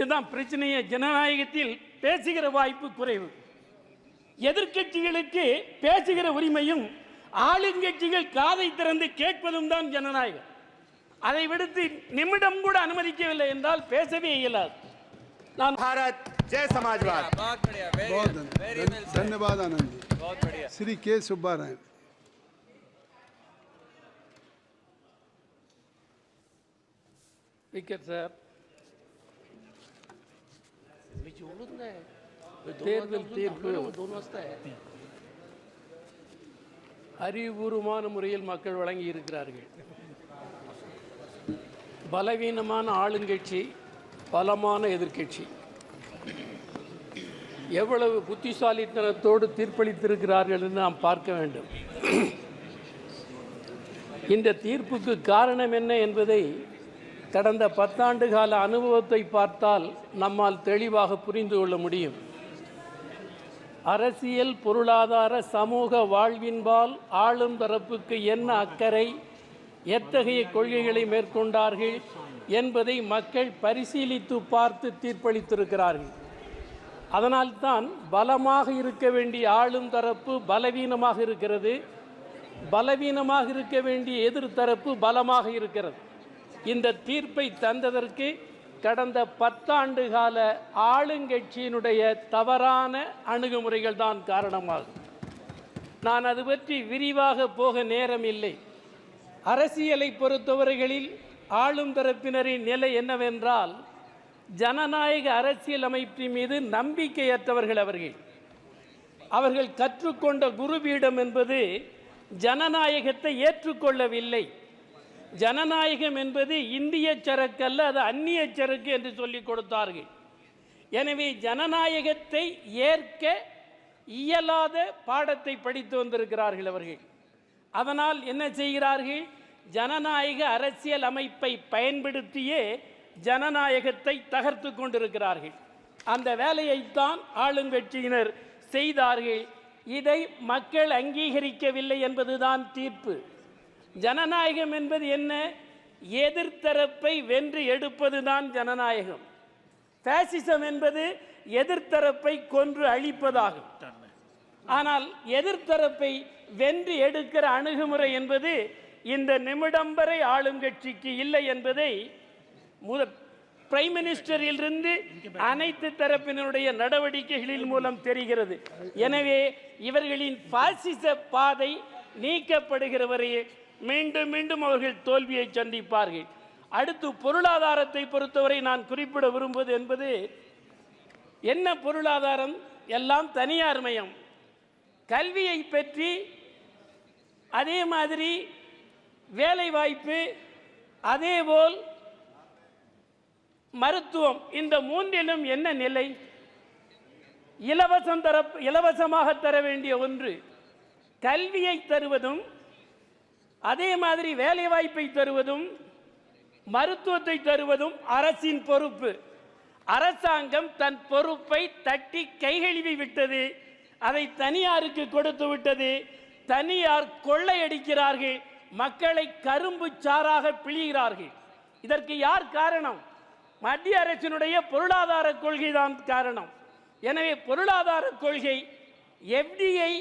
இதுதான் பிரச்சனையே ஜனநாயகத்தில் பேசுகிற வாய்ப்பு குறைவு எதிர்க்கட்சிகளுக்கு பேசுகிற உரிமையும் ஆளுங்கட்சிகள் காதை திறந்து கேட்பதும் தான் ஜனநாயகம் அதை விடுத்து நிமிடம் கூட அனுமதிக்கவில்லை என்றால் பேசவே இயலாது நான் भारत जय समाजवाद बहुत बढ़िया वेरी बहुत वेरी धन्य- वेल धन्यवाद आनंद जी बहुत बढ़िया श्री के सुब्बा राय स्पीकर साहब தேர்தல் தீர்ப்பு அறிவுபூர்வமான முறையில் மக்கள் வழங்கி இருக்கிறார்கள் பலவீனமான ஆளுங்கட்சி பலமான எதிர்க்கட்சி. எவ்வளவு புத்திசாலித்தனத்தோடு தீர்ப்பளித்திருக்கிறார்கள் என்று நாம் பார்க்க வேண்டும். இந்த தீர்ப்புக்கு காரணம் என்ன என்பதை கடந்த பத்தாண்டு கால அனுபவத்தை பார்த்தால் நம்மால் தெளிவாக புரிந்து கொள்ள முடியும். அரசியல் பொருளாதார சமூக வாழ்வின்பால் ஆளும் தரப்புக்கு என்ன அக்கறை எத்தகைய கொள்கைகளை மேற்கொண்டார்கள் என்பதை மக்கள் பரிசீலித்து பார்த்து தீர்ப்பளித்திருக்கிறார்கள். அதனால்தான் பலமாக இருக்க வேண்டிய ஆளும் தரப்பு பலவீனமாக இருக்கிறது. பலவீனமாக இருக்க வேண்டிய எதிர்த்தரப்பு பலமாக இருக்கிறது. இந்த தீர்ப்பை தந்ததற்கு கடந்த பத்தாண்டு கால ஆளுங்கட்சியினுடைய தவறான அணுகுமுறைகள் தான் காரணமாகும். நான் அது பற்றி விரிவாக போக நேரம் இல்லை. அரசியலை பொறுத்தவரைகளில் ஆளும் தரப்பினரின் நிலை என்னவென்றால் ஜனநாயக அரசியல் அமைப்பின் மீது நம்பிக்கையற்றவர்கள் அவர்கள். அவர்கள் கற்றுக்கொண்ட குருபீடம் என்பது ஜனநாயகத்தை ஏற்றுக்கொள்ளவில்லை. ஜனநாயகம் என்பது இந்திய சரக்கு அல்ல அது அந்நிய சரக்கு என்று சொல்லிக் கொடுத்தார்கள். எனவே ஜனநாயகத்தை ஏற்க இயலாத பாடத்தை படித்து வந்திருக்கிறார்கள் அவர்கள். அதனால் என்ன செய்கிறார்கள்? ஜனநாயக அரசியல் அமைப்பை பயன்படுத்தியே ஜனநாயகத்தை தகர்த்து கொண்டிருக்கிறார்கள். அந்த வேலையைத்தான் ஆளுங்கட்சியினர் செய்தார்கள். இதை மக்கள் அங்கீகரிக்கவில்லை என்பதுதான் தீர்ப்பு. ஜனநாயகம் என்பது என்ன? எதிர்த்தரப்பை வென்று எடுப்பதுதான் ஜனநாயகம். ஃபேசிசம் என்பது எதிர்த்தரப்பை கொன்று அழிப்பதாகும். ஆனால் எதிர்த்தரப்பை வென்று எடுக்கிற அணுகுமுறை என்பது இந்த நிமிடம் வரை ஆளுங்கட்சிக்கு இல்லை என்பதை முத பிரைம் மினிஸ்டரிலிருந்து அனைத்து தரப்பினருடைய நடவடிக்கைகளின் மூலம் தெரிகிறது. எனவே இவர்களின் பாசிச பாதை நீக்கப்படுகிற வரையே மீண்டும் மீண்டும் அவர்கள் தோல்வியை சந்திப்பார்கள். அடுத்து பொருளாதாரத்தை பொறுத்தவரை நான் குறிப்பிட விரும்புவது என்பது என்ன பொருளாதாரம்? எல்லாம் தனியார் மயம். கல்வியை பற்றி அதே மாதிரி வேலைவாய்ப்பு அதேபோல் மருத்துவம். இந்த மூன்றிலும் என்ன நிலை? இலவசம் தர இலவசமாக தர வேண்டிய ஒன்று கல்வியை தருவதும் அதே மாதிரி வேலைவாய்ப்பை தருவதும் மருத்துவத்தை தருவதும் அரசின் பொறுப்பு. அரசாங்கம் தன் பொறுப்பை தட்டி கைகழுவி விட்டது அதை தனியாருக்கு கொடுத்து விட்டது தனியார் கொள்ளையடிக்கிறார்கள் மக்களை கரும்பு சாறாக பிழிகிறார்கள். இதற்கு யார் காரணம்? மத்திய அரசினுடைய பொருளாதார கொள்கை தான் காரணம். எனவே பொருளாதார கொள்கை எஃப்டிஐ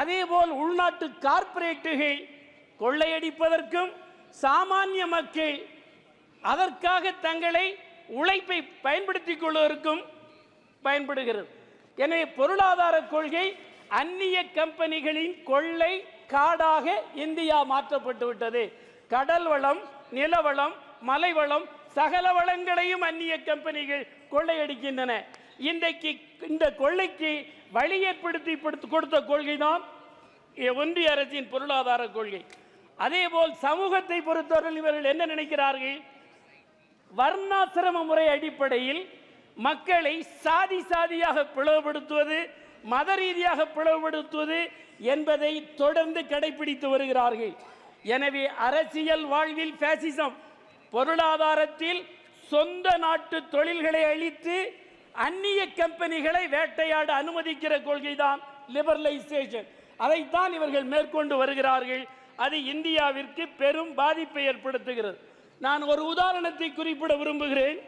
அதேபோல் உள்நாட்டு கார்ப்பரேட்டுகள் கொள்ளையடிப்பதற்கும் சாமானிய மக்கள் அதற்காக தங்களை உழைப்பை பயன்படுத்திக் கொள்வதற்கும் பயன்படுகிறது. எனவே பொருளாதார கொள்கை அந்நிய கம்பெனிகளின் கொள்ளை காடாக இந்தியா மாற்றப்பட்டு விட்டது கடல் வளம் நிலவளம் மலைவளம் சகல வளங்களையும் அந்நிய கம்பெனிகள் கொள்ளையடிக்கின்றன. இன்றைக்கு இந்த கொள்ளைக்கு வழி ஏற்படுத்தி கொடுத்த கொள்கை தான் ஒன்றிய அரசின் பொருளாதார கொள்கை. அதேபோல் சமூகத்தை பொறுத்தவரை இவர்கள் என்ன நினைக்கிறார்கள்? வர்ணாசிரம முறை அடிப்படையில் மக்களை சாதி சாதியாக பிளவுபடுத்துவது மத ரீதியாக பிளவுபடுத்துவது என்பதை தொடர்ந்து கடைபிடித்து வருகிறார்கள். எனவே அரசியல் வாழ்வில் ஃபேசிசம் பொருளாதாரத்தில் சொந்த நாட்டு தொழில்களை அழித்து அந்நிய கம்பெனிகளை வேட்டையாட அனுமதிக்கிற கொள்கைதான் லிபரலைசேஷன் அதைத்தான் இவர்கள் மேற்கொண்டு வருகிறார்கள். அது இந்தியாவிற்கு பெரும் பாதிப்பை ஏற்படுத்துகிறது. நான் ஒரு உதாரணத்தை குறிப்பிட விரும்புகிறேன்.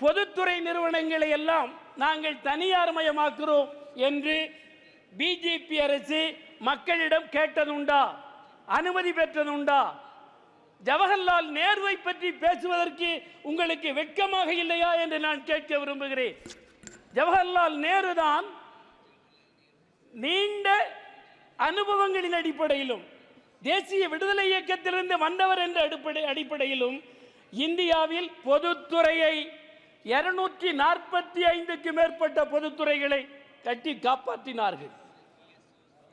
பொதுத்துறை நிறுவனங்களை எல்லாம் நாங்கள் தனியார்மயமாக்குறோம் என்று பிஜேபி அரசு மக்களிடம் கேட்டதுண்டா? அனுமதி பெற்றதுண்டா? ஜவஹர்லால் நேருவை பற்றி பேசுவதற்கு உங்களுக்கு வெட்கமாக இல்லையா என்று நான் கேட்க விரும்புகிறேன். ஜவஹர்லால் நேரு தான் நீண்ட அனுபவங்களின் அடிப்படையிலும் தேசிய விடுதலை இயக்கத்திலிருந்து வந்தவர் என்ற அடிப்படை அடிப்படையிலும் இந்தியாவில் பொதுத்துறையை இருநூற்றி நாற்பத்தி ஐந்துக்கு மேற்பட்ட பொதுத்துறைகளை கட்டி காப்பாற்றினார்கள்.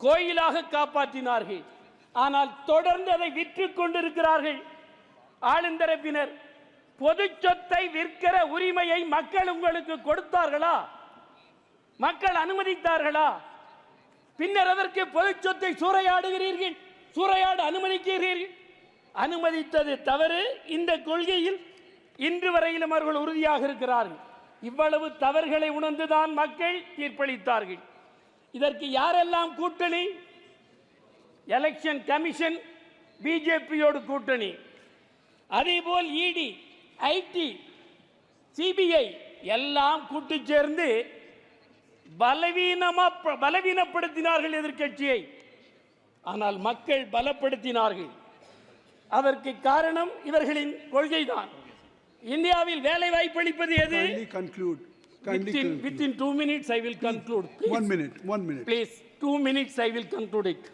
கோயிலாக காப்பாற்றினார்கள். ஆனால் தொடர்ந்து அதை விற்று கொண்டிருக்கிறார்கள். ஆளுந்தரப்பினர் பொது சொத்தை விற்கிற உரிமையை மக்கள் உங்களுக்கு கொடுத்தார்களா? மக்கள் அனுமதித்தார்களா? பின்னர் அதற்கு பொது சொத்தை சூறையாடுகிறீர்கள் சூறையாட அனுமதிக்கிறீர்கள். அனுமதித்தது தவறு. இந்த கொள்கையில் இன்று வரையிலும் அவர்கள் உறுதியாக இருக்கிறார்கள். இவ்வளவு தவறுகளை உணர்ந்துதான் மக்கள் தீர்ப்பளித்தார்கள். இதற்கு யாரெல்லாம் கூட்டணி? எலெக்ஷன் கமிஷன் பிஜேபியோடு கூட்டணி. அதேபோல் இடி ஐடி சிபிஐ எல்லாம் கூட்டு சேர்ந்து பலவீனமா பலவீனப்படுத்தினார்கள் எதிர்க்கட்சியை. ஆனால் மக்கள் பலப்படுத்தினார்கள். அதற்கு காரணம் இவர்களின் கொள்கைதான். இந்தியாவில் வேலை வாய்ப்பு அளிப்பது எது. Kindly within two minutes I will conclude. One Please, minute, one minute. please, two minutes I will conclude it.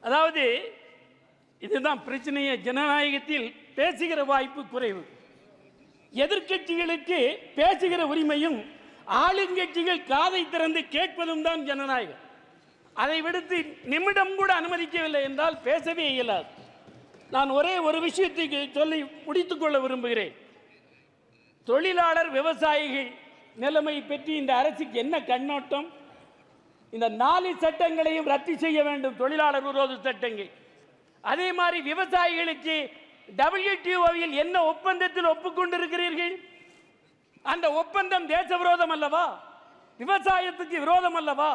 அதாவது இதுதான் பிரச்சனையே. ஜனநாயகத்தில் பேசுகிற வாய்ப்பு குறைவு. எதிர்க்கட்சிகளுக்கு பேசுகிற உரிமையும் ஆளுங்கட்சிகள் காதை திறந்து கேட்பதும் தான் ஜனநாயகம். அதை விடுத்து நிமிடம் கூட அனுமதிக்கவில்லை என்றால் பேசவே இயலாது. நான் ஒரே ஒரு விஷயத்தை சொல்லி முடித்துக்கொள்ள விரும்புகிறேன். தொழிலாளர் விவசாயிகள் நிலைமை பற்றி இந்த அரசுக்கு என்ன கண்ணோட்டம்? இந்த நாலு சட்டங்களையும் ரத்து செய்ய வேண்டும் தொழிலாளர் விரோத சட்டங்கள். அதே மாதிரி விவசாயிகளுக்கு டபிள்யூடிஓவில் என்ன ஒப்பந்தத்தில் ஒப்புக்கொண்டிருக்கிறீர்கள்? அந்த ஒப்பந்தம் தேச விரோதம் அல்லவா விவசாயத்துக்கு விரோதம் அல்லவா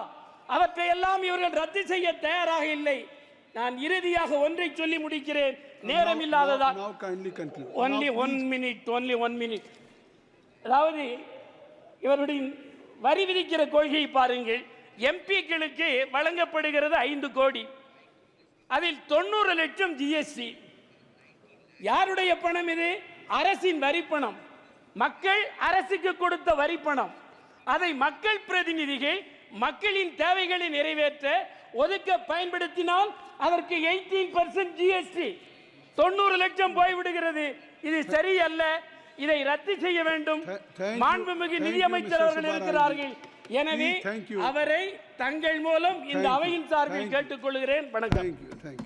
அவற்றை எல்லாம் இவர்கள் ரத்து செய்ய தயாராக இல்லை. நான் இறுதியாக ஒன்றை சொல்லி முடிக்கிறேன். நேரம் conclude. Only one minute only one minute அதாவது இவருடைய வரி விதிக்கிற கொள்கையை பாருங்கள். எம்பிக்களுக்கு வழங்கப்படுகிறது ஐந்து கோடி. அதில் தொண்ணூறு லட்சம் ஜிஎஸ்டி யாருடைய பணம் இது? அரசின் வரி பணம் மக்கள் அரசுக்கு கொடுத்த வரி பணம் அதை மக்கள் பிரதிநிதிகள் மக்களின் தேவைகளை நிறைவேற்ற ஒதுக்க பயன்படுத்தினால் அதற்கு எயிட்டீன் பர்சன்ட் ஜிஎஸ்டி தொண்ணூறு லட்சம் போய்விடுகிறது இது சரியல்ல இதை ரத்து செய்ய வேண்டும். மாண்புமிகு நிதியமைச்சர். அவர்கள். இருக்கிறார்கள் எனவே. அவரை தங்கள் மூலம் இந்த. அவையின் சார்பில். கேட்டுக்கொள்கிறேன் வணக்கம் Thank you, thank